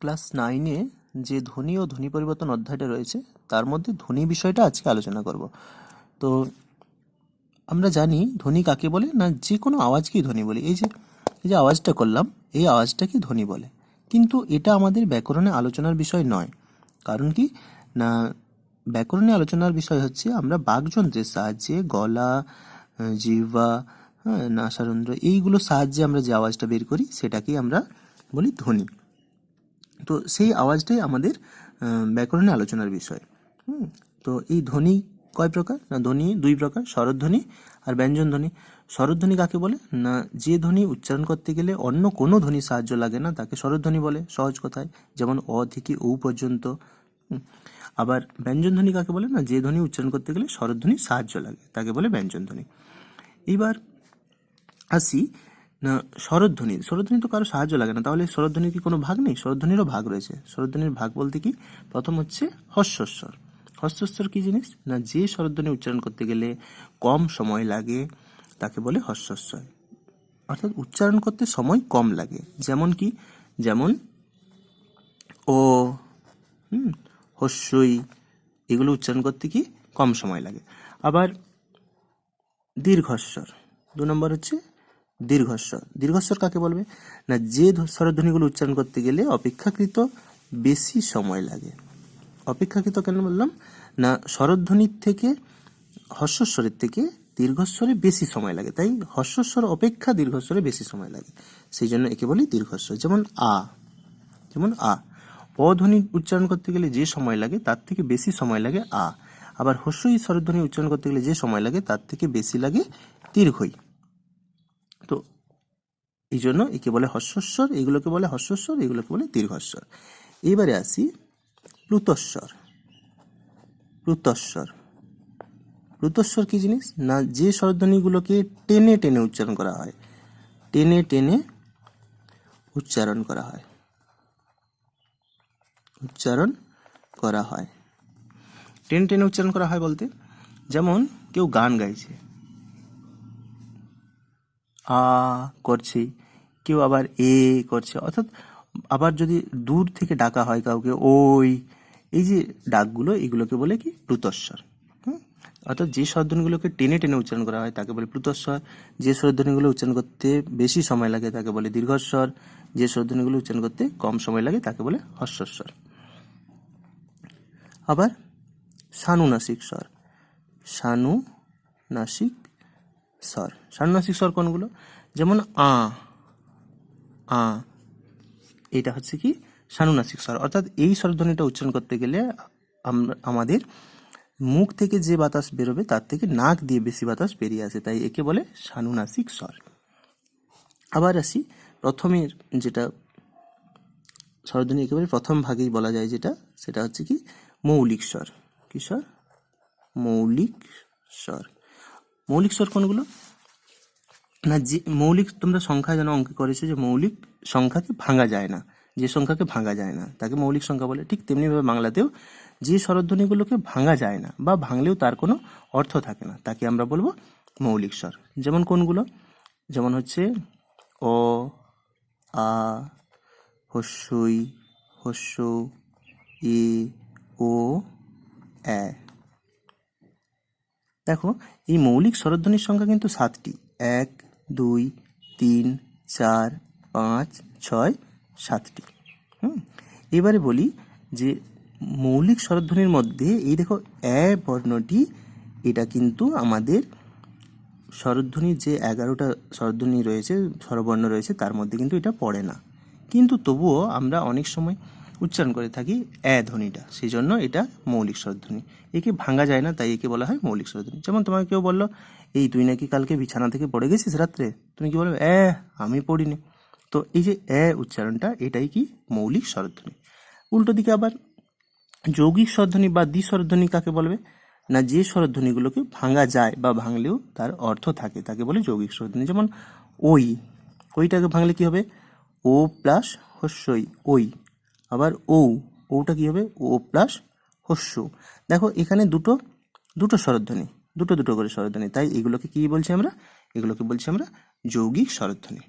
Class নাইনে যে ধ্বনি ও ধ্বনি পরিবর্তন অধ্যায়টা রয়েছে, তার মধ্যে ধ্বনি বিষয়টা আজকে আলোচনা করব। তো আমরা জানি ধ্বনি কাকে বলে না যে কোনো আওয়াজকেই ধ্বনি বলে। এই যে এই যে আওয়াজটা করলাম, এই আওয়াজটাকে ধ্বনি বলে। কিন্তু এটা আমাদের ব্যাকরণে আলোচনার বিষয় নয়। কারণ কি? না, ব্যাকরণে আলোচনার বিষয় হচ্ছে আমরা বাকযন্ত্রের সাহায্যে গলা জিহ্বা হ্যাঁ নাসারন্ধ্র এইগুলোর সাহায্যে আমরা যে আওয়াজটা বের করি, সেটাকেই আমরা বলি ধ্বনি। তো সেই আওয়াজটাই আমাদের ব্যাকরণে আলোচনার বিষয়। হুম, তো এই ধ্বনি কয় প্রকার? না, ধ্বনি দুই প্রকার, স্বরধ্বনি আর ব্যঞ্জন ধ্বনি। স্বরধ্বনি কাকে বলে? না, যে ধ্বনি উচ্চারণ করতে গেলে অন্য কোনো ধ্বনি সাহায্য লাগে না, তাকে স্বরধ্বনি বলে, সহজ কথায়। যেমন অ থেকে ও পর্যন্ত। আবার ব্যঞ্জন ধ্বনি কাকে বলে? না, যে ধ্বনি উচ্চারণ করতে গেলে স্বরধ্বনি সাহায্য লাগে, তাকে বলে ব্যঞ্জন ধ্বনি। এবার আসি না স্বরধ্বনি স্বরধ্বনি তো কারও সাহায্য লাগে না। তাহলে স্বরধ্বনির কি কোনো ভাগ নেই? স্বরধ্বনিরও ভাগ রয়েছে। স্বরধ্বনির ভাগ বলতে কি? প্রথম হচ্ছে হস্যস্বর হস্যস্বর কি জিনিস? না, যে স্বরধ্বনি উচ্চারণ করতে গেলে কম সময় লাগে, তাকে বলে হস্যস্বর অর্থাৎ উচ্চারণ করতে সময় কম লাগে। যেমন কি? যেমন ও হস্যই, এগুলো উচ্চারণ করতে কি? কম সময় লাগে। আবার দীর্ঘস্বর। দু নম্বর হচ্ছে দীর্ঘস্বর। দীর্ঘস্বর কাকে বলবে? না, যে স্বরধ্বনিগুলো উচ্চারণ করতে গেলে অপেক্ষাকৃত বেশি সময় লাগে। অপেক্ষাকৃত কেন বললাম? না, স্বরধ্বনির থেকে, হর্ষস্বরের থেকে দীর্ঘস্বরে বেশি সময় লাগে। তাই হর্ষস্বর অপেক্ষা দীর্ঘস্বরে বেশি সময় লাগে। সেই জন্য একে বলি দীর্ঘস্বর। যেমন আ যেমন আ। অধ্বনি উচ্চারণ করতে গেলে যে সময় লাগে, তার থেকে বেশি সময় লাগে আ। আবার হস্যই স্বরধ্বনি উচ্চারণ করতে গেলে যে সময় লাগে, তার থেকে বেশি লাগে দীর্ঘই। এই জন্য একে বলে হস্যস্বর এগুলোকে বলে হস্যস্বর এগুলোকে বলে দীর্ঘস্বর। এবারে আসি প্লুতস্বর প্লুতস্বর প্লুতস্বর কি জিনিস? না, যে স্বরধ্বনিগুলোকে টেনে টেনে উচ্চারণ করা হয়, টেনে টেনে উচ্চারণ করা হয়। উচ্চারণ করা হয়। টেনে টেনে উচ্চারণ করা হয় বলতে, যেমন কেউ গান গাইছে। আ করছে কেউ আবার এ করছে। অর্থাৎ আবার যদি দূর থেকে ডাকা হয় কাউকে, ওই, এই যে ডাকগুলো, এগুলোকে বলে কি? প্লুতস্বর? অর্থাৎ যে স্বরধ্বনিগুলোকে টেনে টেনে উচ্চারণ করা হয়, তাকে বলে প্লুতস্বর যে স্বরধ্বনিগুলো উচ্চারণ করতে বেশি সময় লাগে, তাকে বলে দীর্ঘস্বর। যে স্বরধ্বনিগুলো উচ্চারণ করতে কম সময় লাগে, তাকে বলে হস্যস্বর আবার সানুনাসিক স্বর। সানু নাসিক স্বর। সানুনাসিক স্বর কোনগুলো? যেমন আ আ। এটা হচ্ছে কি? সানুনাসিক স্বর। অর্থাৎ এই স্বরধ্বনিটা উচ্চারণ করতে গেলে আমরা আমাদের মুখ থেকে যে বাতাস বেরোবে, তার থেকে নাক দিয়ে বেশি বাতাস বেরিয়ে আসে। তাই একে বলে সানুনাসিক স্বর। আবার আসি, প্রথমের যেটা স্বরধ্বনি একেবারে প্রথম ভাগেই বলা যায় যেটা, সেটা হচ্ছে কি? মৌলিক স্বর। কি স্বর? মৌলিক স্বর। মৌলিক স্বর কোনগুলো? না, যে মৌলিক তোমরা সংখ্যা যেন অঙ্ক করেছ যে মৌলিক সংখ্যাকে ভাঙা যায় না, যে সংখ্যাকে ভাঙা যায় না। তাকে মৌলিক সংখ্যা বলে ঠিক তেমনিভাবে বাংলাতেও যে স্বরধ্বনিগুলোকে ভাঙা যায় না বা ভাঙলেও তার কোনো অর্থ থাকে না, তাকে আমরা বলব মৌলিক স্বর। যেমন কোনগুলো? যেমন হচ্ছে অ, আ, হস্যই, হস্য, এ, ও এ দেখো, এই মৌলিক স্বরধ্বনির সংখ্যা কিন্তু সাতটি, এক দুই, তিন, চার, পাঁচ, ছয়, সাতটি। হুম? এবারে বলি যে মৌলিক স্বরধ্বনির মধ্যে এই দেখো এ বর্ণটি, এটা কিন্তু আমাদের স্বরধ্বনির যে এগারোটা স্বরধ্বনি রয়েছে, স্বরবর্ণ রয়েছে, তার মধ্যে কিন্তু এটা পড়ে না। কিন্তু তবুও আমরা অনেক সময় উচ্চারণ করে থাকি এ ধ্বনিটা। সেই জন্য এটা মৌলিক স্বরধ্বনি একে ভাঙা যায় না, তাই একে বলা হয় মৌলিক স্বরধ্বনি যেমন তোমাকে কেউ বলল, এই তুই নাকি কালকে বিছানা থেকে পড়ে গেছিস রাত্রে? তুমি কি বলবে, এ, আমি পড়িনি। তো এই যে এ উচ্চারণটা, এটাই কি মৌলিক স্বরধ্বনি উল্টো দিকে আবার যৌগিক স্বরধ্বনি বা দ্বিস্বরধ্বনি কাকে বলবে? না, যে স্বরধ্বনিগুলোকে ভাঙা যায় বা ভাঙলেও তার অর্থ থাকে, তাকে বলে যৌগিক স্বরধ্বনি যেমন ওই ওইটাকে ভাঙলে কি হবে? ও প্লাস হস্যই ওই আবার ও, ওটা কী হবে? ও প্লাস হস্য। দেখো, এখানে দুটো দুটো স্বরধ্বনি, দুটো দুটো করে স্বরধ্বনি। তাই এগুলোকে কী বলছি আমরা? এগুলোকে বলছি আমরা যৌগিক স্বরধ্বনি।